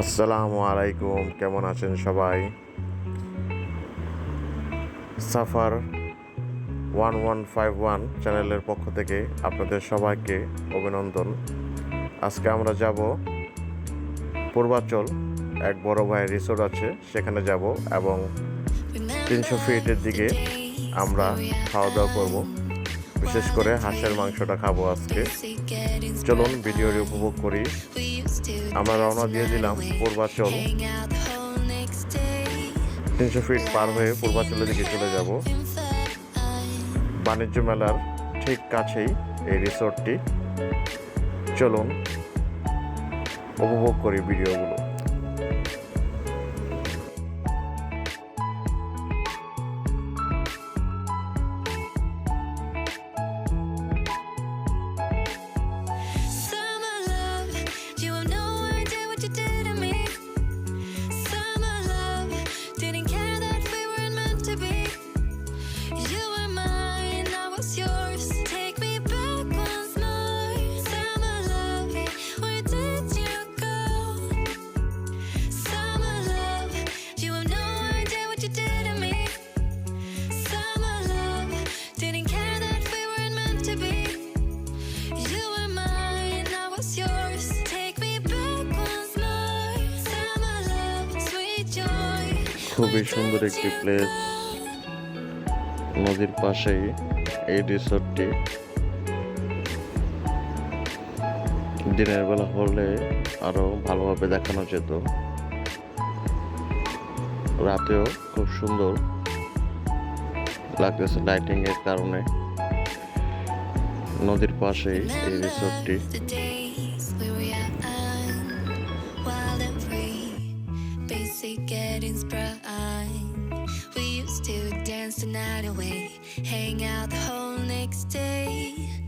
আসসালামু আলাইকুম, কেমন আছেন সবাই? Safar one one five one চ্যানেলের পক্ষ থেকে আপনাদের সবাইকে অভিনন্দন। আজকে আমরা যাব পূর্বাচল, এক বড় ভাইয়ের রিসোর্ট আছে, সেখানে যাব এবং তিনশো ফিটের দিকে আমরা খাওয়া দাওয়া করব। বিশেষ করে হাঁসের মাংসটা খাব আজকে। চলুন ভিডিওটি উপভোগ করি। আমরা রওনা দিয়ে দিলাম পূর্বাচল। তিনশো ফিট পার হয়ে পূর্বাচলের দিকে চলে যাব। বাণিজ্য মেলার ঠিক কাছেই এই রিসোর্টটি চলুন, উপভোগ করি ভিডিওগুলো। খুবই সুন্দর একটি প্লেস নদীর পাশেই এই রিসোর্টটি দিনের বেলা হলে আরও ভালোভাবে দেখানো যেত। রাতেও খুব সুন্দর লাগতেছে লাইটিং এর কারণে। নদীর পাশেই এই রিসোর্টটি basic gettings bright. We used to dance the night away, hang out the whole next day,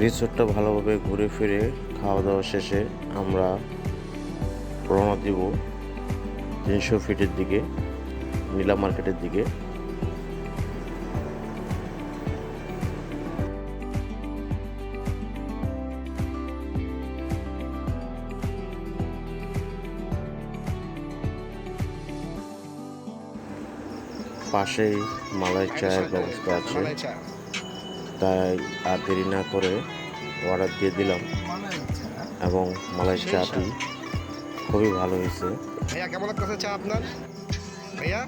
রিসোর্টটা ভালোভাবে ঘুরে ফিরে খাওয়া দাওয়া শেষে আমরা রওনা দিব তিনশো ফিটের দিকে, নীলা মার্কেটের দিকে। পাশেই মালাই চায়ের ব্যবস্থা আছে। তাই আর দেরি না করে অর্ডার দিয়ে দিলাম। এবং মালাই চাটি খুবই ভালো হয়েছে। ভাইয়া কেমন লাগতেছে চা আপনার? ভাইয়া?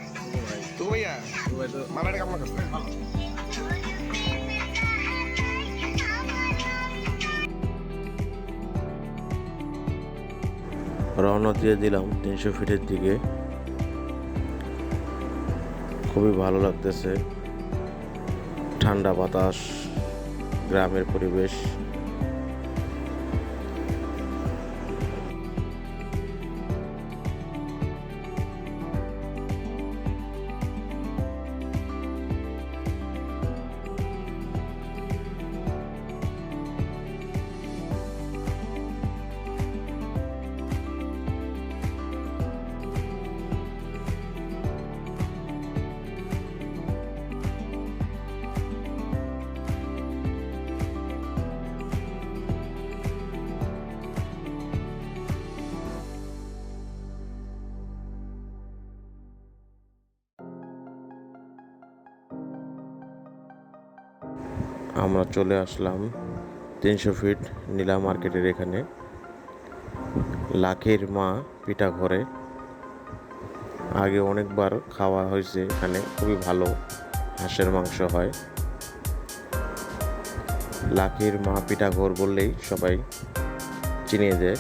তো ভাইয়া? মালাইটা কেমন লাগতেছে? রওনা দিয়ে দিলাম তিনশো ফিটের দিকে। খুবই ভালো লাগতেছে। ঠান্ডা বাতাস গ্রামের পরিবেশ। আমরা চলে আসলাম তিনশো ফিট নীলা মার্কেটের এখানে। লাখের মা পিঠা ঘরে। আগে অনেকবার খাওয়া হয়েছে এখানে, খুবই ভালো হাঁসের মাংস হয়। লাখের মা পিঠা ঘর বললেই সবাই চিনিয়ে দেয়।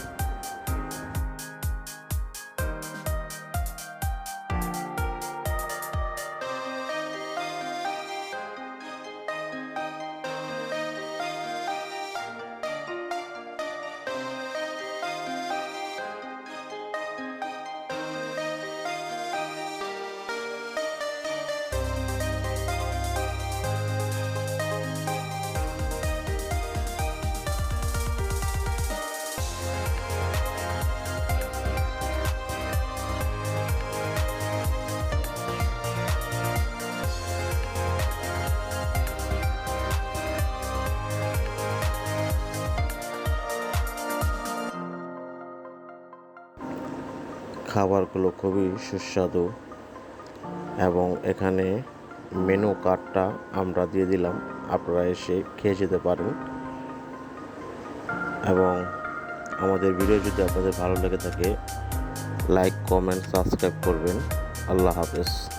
খাবারগুলো খুবই সুস্বাদু এবং এখানে মেনু কার্ডটা আমরা দিয়ে দিলাম। আপনারা এসে খেয়ে যেতে পারেন। এবং আমাদের ভিডিও যদি আপনাদের ভালো লেগে থাকে লাইক কমেন্ট সাবস্ক্রাইব করবেন। আল্লাহ হাফেজ।